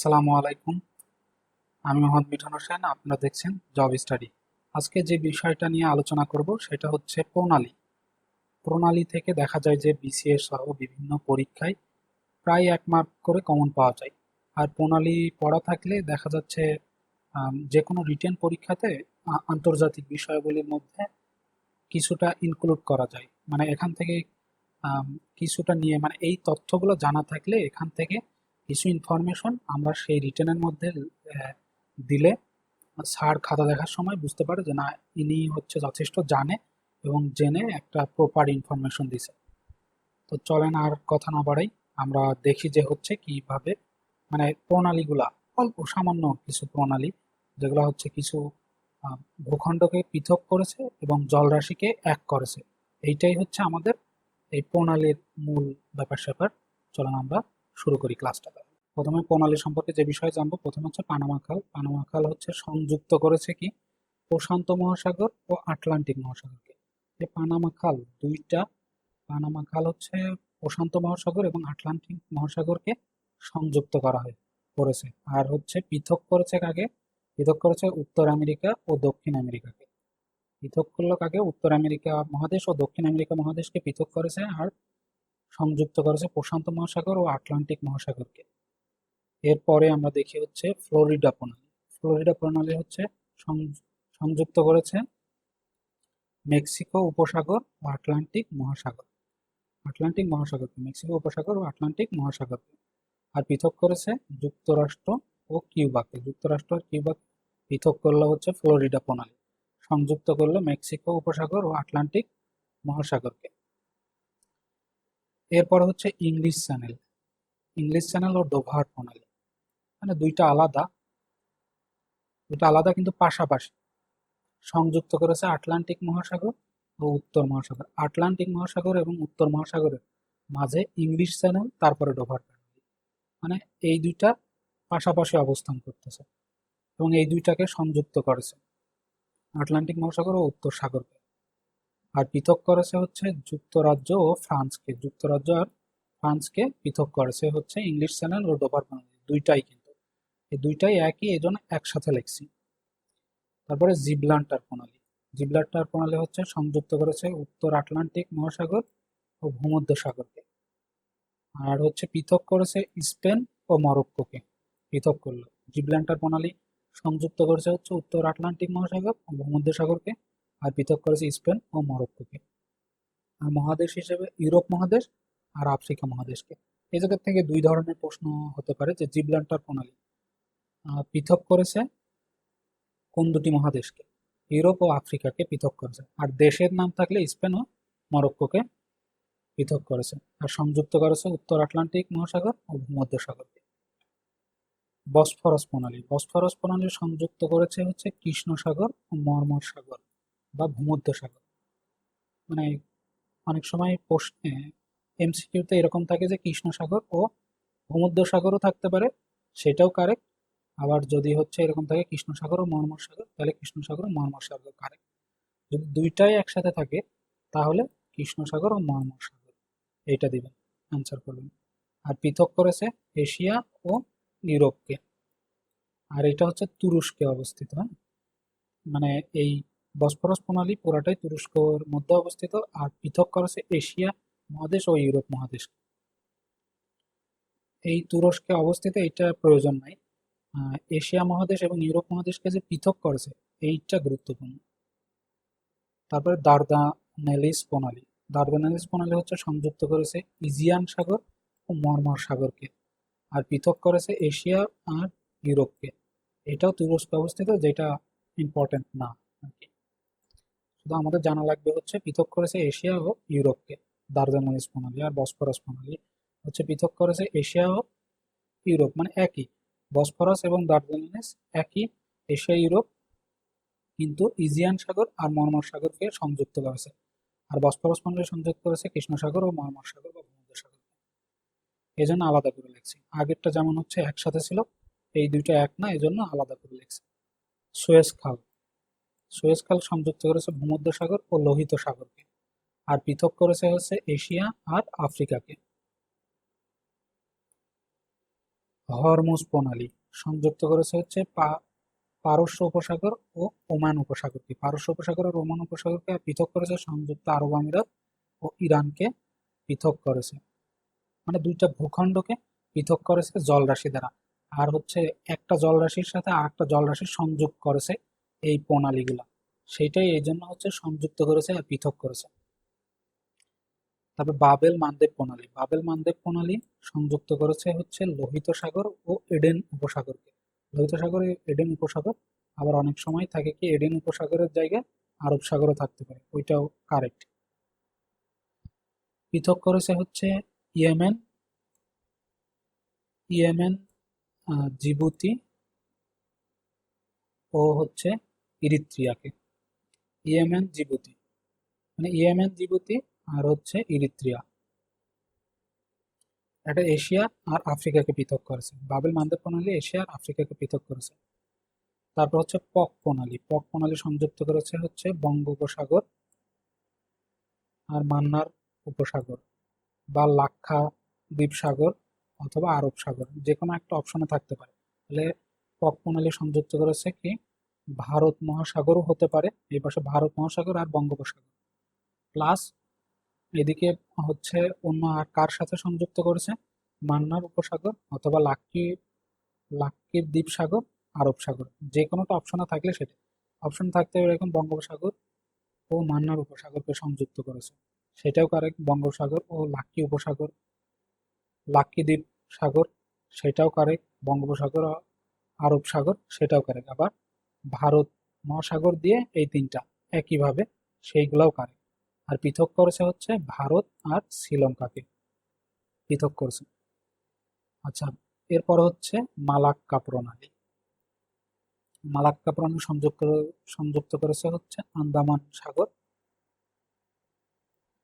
আসসালামু আলাইকুম। আমি মোহাম্মদ মিঠন হোসেন, আপনারা দেখছেন জব স্টাডি। আজকে যে বিষয়টা নিয়ে আলোচনা করব সেটা হচ্ছে প্রণালী। প্রণালী থেকে দেখা যায় যে বিসিএস সহ বিভিন্ন পরীক্ষায় প্রায় এক মার্ক করে কমন পাওয়া যায়। আর প্রণালী পড়া থাকলে দেখা যাচ্ছে যে কোনো রিটেন পরীক্ষাতে আন্তর্জাতিক বিষয়গুলির মধ্যে কিছুটা ইনক্লুড করা যায়। মানে এখান থেকে কিছুটা নিয়ে মানে এই তথ্যগুলো জানা থাকলে এখান থেকে কিছু ইনফরমেশন আমরা সেই রিটেনের মধ্যে দিলে স্যার খাতা দেখার সময় বুঝতে পারে যে না, ইনি হচ্ছে যথেষ্ট জানে এবং জেনে একটা প্রপার ইনফরমেশন দিছে তো চলেন আর কথা না বাড়াই, আমরা দেখি যে হচ্ছে কীভাবে মানে প্রণালীগুলা, অল্প সামান্য কিছু প্রণালী, যেগুলো হচ্ছে কিছু ভূখণ্ডকে পৃথক করেছে এবং জলরাশিকে এক করেছে। এইটাই হচ্ছে আমাদের এই প্রণালীর মূল ব্যাপার স্যাপার চলেন আমরা শুরু করি ক্লাসটা প্রথমে প্রণালী সম্পর্কে যে বিষয় জানব, প্রথমে হচ্ছে পানামা খাল। পানামা খাল হচ্ছে সংযুক্ত করেছে কি? প্রশান্ত মহাসাগর ও আটলান্টিক মহাসাগরকে। এই পানামা খাল দুইটা, পানামা খাল হচ্ছে প্রশান্ত মহাসাগর এবং আটলান্টিক মহাসাগরকে সংযুক্ত করা হয়, করেছে। আর হচ্ছে পৃথক করেছে কাকে? পৃথক করেছে উত্তর আমেরিকা ও দক্ষিণ আমেরিকাকে। পৃথক করল কাকে? উত্তর আমেরিকা মহাদেশ ও দক্ষিণ আমেরিকা মহাদেশকে পৃথক করেছে। আর সংযুক্ত করেছে প্রশান্ত মহাসাগর ও আটলান্টিক মহাসাগরকে। এরপরে আমরা দেখি হচ্ছে ফ্লোরিডা প্রণালী। ফ্লোরিডা প্রণালী হচ্ছে সংযুক্ত করেছে মেক্সিকো উপসাগর ও আটলান্টিক মহাসাগর। আটলান্টিক মহাসাগরকে, মেক্সিকো উপসাগর ও আটলান্টিক মহাসাগরকে। আর পৃথক করেছে যুক্তরাষ্ট্র ও কিউবাকে। যুক্তরাষ্ট্র আর কিউবা পৃথক করল হচ্ছে ফ্লোরিডা প্রণালী। সংযুক্ত করল মেক্সিকো উপসাগর ও আটলান্টিক মহাসাগরকে। এরপর হচ্ছে ইংলিশ চ্যানেল ইংলিশ চ্যানেল ও ডোভার প্রণালী। মানে দুইটা আলাদা। দুইটা আলাদা কিন্তু পাশাপাশি। সংযুক্ত করেছে আটলান্টিক মহাসাগর ও উত্তর মহাসাগর। আটলান্টিক মহাসাগর এবং উত্তর মহাসাগরের মাঝে ইংলিশ চ্যানেল তারপরে ডোভার প্রণালী। মানে এই দুইটা পাশাপাশি অবস্থান করতেছে এবং এই দুইটাকে সংযুক্ত করেছে। আটলান্টিক মহাসাগর ও উত্তর সাগরকে। আর পৃথক করেছে হচ্ছে যুক্তরাজ্য ও ফ্রান্সকে। যুক্তরাজ্য আর ফ্রান্সকে পৃথক করেছে হচ্ছে ইংলিশ চ্যানেল ও ডোভার প্রণালী দুইটাই কিন্তু। এই দুইটাই একই, এই জন্য একসাথে লিখছি। তারপরে জিবলান্টার প্রণালী জিবলান্টার প্রণালী হচ্ছে সংযুক্ত করেছে উত্তর আটলান্টিক মহাসাগর ও ভূমধ্য সাগরকে আর হচ্ছে পৃথক করেছে স্পেন ও মরক্কোকে। পৃথক করল। জিবলান্টার প্রণালী সংযুক্ত করেছে হচ্ছে উত্তর আটলান্টিক মহাসাগর ও ভূমধ্য সাগরকে আর পৃথক করেছে স্পেন ও মরক্কোকে। আর মহাদেশ হিসেবে ইউরোপ মহাদেশ আর আফ্রিকা মহাদেশকে। এই জায়গা থেকে দুই ধরনের প্রশ্ন হতে পারে যে জিবলান্টার প্রণালী। পৃথক করেছে কোন দুটি মহাদেশকে? ইউরোপ ও আফ্রিকাকে পৃথক করেছে। আর দেশের নাম থাকলে স্পেন ও মরক্কোকে পৃথক করেছে। আর সংযুক্ত করেছে উত্তর আটলান্টিক মহাসাগর ও ভূমধ্য সাগরকে বসফরাস প্রণালী। বসফরস প্রণালী সংযুক্ত করেছে হচ্ছে কৃষ্ণ সাগর ও মর্মর সাগর। বা ভূমধ্য সাগর। মানে অনেক সময় প্রশ্নে এমসিকিউতে এরকম থাকে যে কৃষ্ণ সাগর ও ভূমধ্য সাগরও থাকতে পারে, সেটাও কারেক্ট আবার যদি হচ্ছে এরকম থাকে কৃষ্ণ সাগর ও মর্মর সাগর, তাহলে কৃষ্ণ সাগর ও মর্মর সাগর কারেক্ট যদি দুইটাই একসাথে থাকে, তাহলে কৃষ্ণ সাগর ও মর্মর সাগর, এইটা দিবেন অ্যান্সার করবেন। আর পৃথক করেছে এশিয়া ও ইউরোপকে। আর এটা হচ্ছে তুরস্কে অবস্থিত হ্যাঁ? মানে এই বসফরাস প্রণালী পুরাটাই তুরস্কর মধ্যে অবস্থিত আর পৃথক করেছে এশিয়া মহাদেশ ও ইউরোপ মহাদেশ। এই তুরস্কে অবস্থিত এইটা প্রয়োজন নাই। এশিয়া মহাদেশ এবং ইউরোপ মহাদেশকে যে পৃথক করেছে এইটা গুরুত্বপূর্ণ। তারপরে দার্দানেলিস প্রণালী। দার্দানেলিস প্রণালী হচ্ছে সংযুক্ত করেছে ইজিয়ান সাগর ও মর্মর সাগরকে আর পৃথক করেছে এশিয়া আর ইউরোপকে। এটাও তুরস্কে অবস্থিত, যেটা ইম্পর্টেন্ট না আর কি। শুধু আমাদের জানা লাগবে হচ্ছে পৃথক করেছে এশিয়া ও ইউরোপকে দার্দানেলিস প্রণালী আর বসফরাস প্রণালী হচ্ছে পৃথক করেছে এশিয়া ও ইউরোপ মানে একই। বসফরাস এবং দার্দানেলিস একই, এশিয়া, ইউরোপ, কিন্তু ইজিয়ান সাগর আর মর্মর সাগরকে সংযুক্ত করেছে। আর বসফরাস প্রণালী সংযুক্ত করেছে কৃষ্ণ সাগর ও মর্মর সাগর বা ভূমধ্য সাগর এই জন্য আলাদা করে লিখছি। আগেরটা যেমন হচ্ছে একসাথে ছিল, এই দুইটা এক না এই জন্য আলাদা করে লিখছি। সুয়েজ খাল সুয়েজ খাল সংযুক্ত করেছে ভূমধ্য সাগর ও লোহিত সাগরকে, আর পৃথক করেছে হচ্ছে এশিয়া আর আফ্রিকাকে। হরমুজ প্রণালী সংযুক্ত করেছে হচ্ছে পারস্য উপসাগর ও ওমান উপসাগরকে। পারস্য উপসাগর আর ওমান উপসাগরকে পৃথক করেছে সংযুক্ত আরব আমিরাত ও ইরানকে পৃথক করেছে। মানে দুইটা ভূখণ্ডকে পৃথক করেছে জলরাশি দ্বারা। আর হচ্ছে একটা জলরাশির সাথে আর একটা জলরাশির সংযোগ করেছে এই প্রণালীগুলা। সেইটাই এই জন্য হচ্ছে সংযুক্ত করেছে আর পৃথক করেছে। তারপর বাবেল মানদেব প্রণালী। বাবেল মানদেব প্রণালী সংযুক্ত করেছে হচ্ছে লোহিত সাগর ও এডেন উপসাগরকে। লোহিত সাগর এডেন উপসাগর, আবার অনেক সময় থাকে কি এডেন উপসাগরের জায়গায় আরব সাগরও থাকতে পারে, ওইটাও কারেক্ট। পৃথক করেছে হচ্ছে ইয়েমেন ইয়েমেন জিবুতি ও হচ্ছে ইরিত্রিয়াকে। ইয়েমেন জিবুতি। মানে ইয়েমেন জিবুতি আর হচ্ছে ইরিত্রিয়া। এটা এশিয়া আর আফ্রিকাকে পৃথক করেছে। বাবেল মানদেব প্রণালী এশিয়া আর আফ্রিকাকে পৃথক করেছে। তারপর হচ্ছে পক প্রণালী। পক প্রণালী সংযুক্ত করেছে হচ্ছে বঙ্গোপসাগর আর মান্নার উপসাগর বা লাক্ষা দ্বীপ সাগর অথবা আরব সাগর যে কোনো একটা অপশনে থাকতে পারে। তাহলে পক প্রণালী সংযুক্ত করেছে কি? ভারত মহাসাগরও হতে পারে, এই পাশে ভারত মহাসাগর আর বঙ্গোপসাগর। প্লাস এদিকে হচ্ছে অন্য আর কার সাথে সংযুক্ত করেছে? মান্নার উপসাগর অথবা লাক্কি লাক্কির দ্বীপ সাগর আরব সাগর। যে কোনোটা অপশনে থাকলে সেটা অপশন থাকতে এরকম বঙ্গোপসাগর ও মান্নার উপসাগরকে সংযুক্ত করেছে। সেটাও কারেক্ট বঙ্গোপসাগর ও লাক্কি উপসাগর, লাক্কি দ্বীপ সাগর সেটাও কারেক্ট বঙ্গোপসাগর, আরব সাগর, সেটাও কারেক্ট আবার ভারত মহাসাগর দিয়ে এই তিনটা একইভাবে সেইগুলাও কারেক্ট আর পৃথক করেছে হচ্ছে ভারত আর শ্রীলঙ্কাকে পৃথক করেছে। আচ্ছা এরপর হচ্ছে মালাক্কা প্রণালী মালাক্কা প্রণালী সংযুক্ত সংযুক্ত করেছে হচ্ছে আন্দামান সাগর,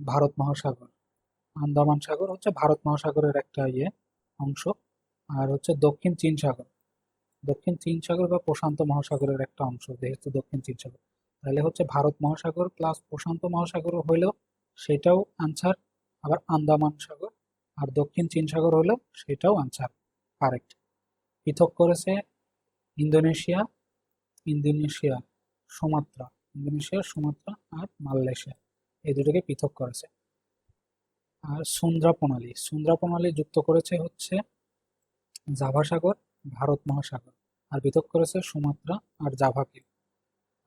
ভারত মহাসাগর। আন্দামান সাগর হচ্ছে ভারত মহাসাগরের একটা ইয়ে অংশ, আর হচ্ছে দক্ষিণ চীন সাগর। দক্ষিণ চীন সাগর বা প্রশান্ত মহাসাগরের একটা অংশ, যেহেতু দক্ষিণ চীন সাগর। তাহলে হচ্ছে ভারত মহাসাগর প্লাস প্রশান্ত মহাসাগর হইলেও সেটাও আনসার আবার আন্দামান সাগর, আর দক্ষিণ চীন সাগর হলেও সেটাও আনসার কারেক্ট পৃথক করেছে Indonesia Indonesia, Sumatra Indonesia, Sumatra আর মালয়েশিয়া, এই দুটোকে পৃথক করেছে। আর সুন্দ্রা প্রণালী সুন্দ্রা প্রণালী যুক্ত করেছে হচ্ছে জাভা সাগর ভারত মহাসাগর। আর পৃথক করেছে সুমাত্রা আর জাভাকে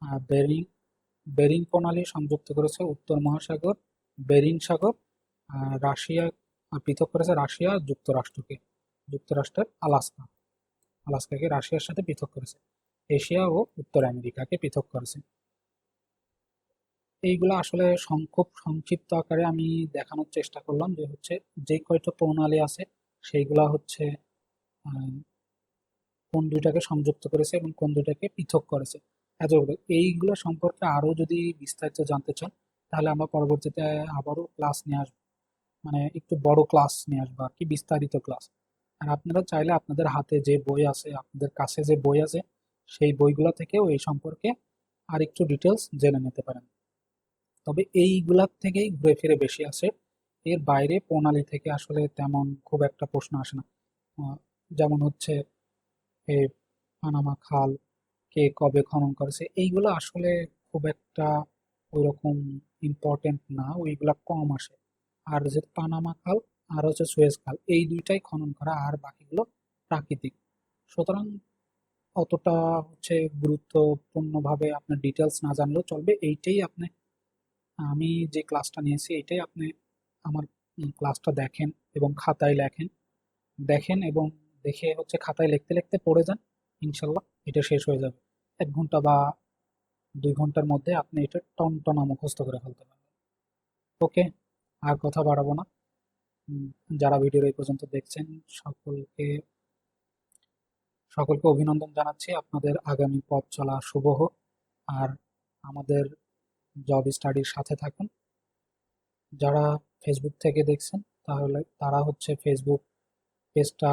আর বেরিং বেরিং প্রণালী সংযুক্ত করেছে উত্তর মহাসাগর, বেরিং সাগর, আর রাশিয়া, আর পৃথক করেছে রাশিয়া যুক্তরাষ্ট্রকে যুক্তরাষ্ট্রের আলাস্কা। আলাস্কাকে রাশিয়ার সাথে পৃথক করেছে। এশিয়া ও উত্তর আমেরিকাকে পৃথক করেছে। এইগুলো আসলে খুব সংক্ষিপ্ত আকারে আমি দেখানোর চেষ্টা করলাম যে হচ্ছে যে কয়টা প্রণালী আছে, সেইগুলা হচ্ছে কোন দুইটাকে সংযুক্ত করেছে এবং কোন দুইটাকে পৃথক করেছে। এতগুলো এইগুলো সম্পর্কে আরও যদি বিস্তারিত জানতে চান, তাহলে আমরা পরবর্তীতে আবারও ক্লাস নিয়ে আসব। মানে একটু বড় ক্লাস নিয়ে আসব আর কি, বিস্তারিত ক্লাস আর আপনারা চাইলে আপনাদের হাতে যে বই আছে, আপনাদের কাছে যে বই আছে, সেই বইগুলো থেকেও এই সম্পর্কে আর একটু ডিটেলস জেনে নিতে পারেন। তবে এইগুলার থেকেই ঘুরে ফিরে বেশি আসে এর বাইরে প্রণালী থেকে আসলে তেমন খুব একটা প্রশ্ন আসে না। যেমন হচ্ছে পানামা খাল কে কবে খনন করেছে, এইগুলো আসলে খুব একটা ওইরকম ইম্পর্টেন্ট না, ওইগুলা কম আসে। আর যে পানামা খাল আর হচ্ছে সুয়েজ খাল, এই দুইটাই খনন করা আর বাকিগুলো প্রাকৃতিক। সুতরাং অতটা হচ্ছে গুরুত্বপূর্ণভাবে আপনার ডিটেলস না জানলেও চলবে, এইটাই আপনি, আমি যে ক্লাসটা নিয়েছি এটাই আপনি আমার ক্লাসটা দেখেন এবং খাতায় লেখেন। দেখেন এবং দেখে হচ্ছে খাতায় লিখতে লিখতে পড়ে যান, ইনশাল্লাহ এটা শেষ হয়ে যাবে। এক ঘণ্টা বা দুই ঘণ্টার মধ্যে আপনি এটা টনটনা মুখস্থ করে ফেলতে পারবেন। ওকে, আর কথা বাড়াবো না। যারা ভিডিওর এই পর্যন্ত দেখছেন, সকলকে সকলকে অভিনন্দন জানাচ্ছি। আপনাদের আগামী পথ চলা শুভ হোক, আর আমাদের জব স্টাডির সাথে থাকুন। যারা ফেসবুক থেকে দেখছেন, তাহলে তারা হচ্ছে ফেসবুক পেজটা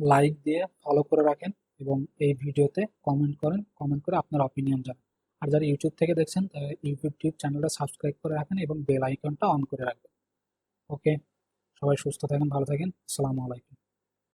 লাইক দিয়ে ফলো করে রাখেন এবং এই ভিডিওতে কমেন্ট করেন কমেন্ট করে আপনার অপিনিয়ন জানান। আর যারা ইউটিউব থেকে দেখছেন, তারা ইউটিউব চ্যানেলটা সাবস্ক্রাইব করে রাখেন এবং বেল আইকনটা অন করে রাখবেন। ওকে সবাই সুস্থ থাকেন, ভালো থাকেন। আসসালামু আলাইকুম।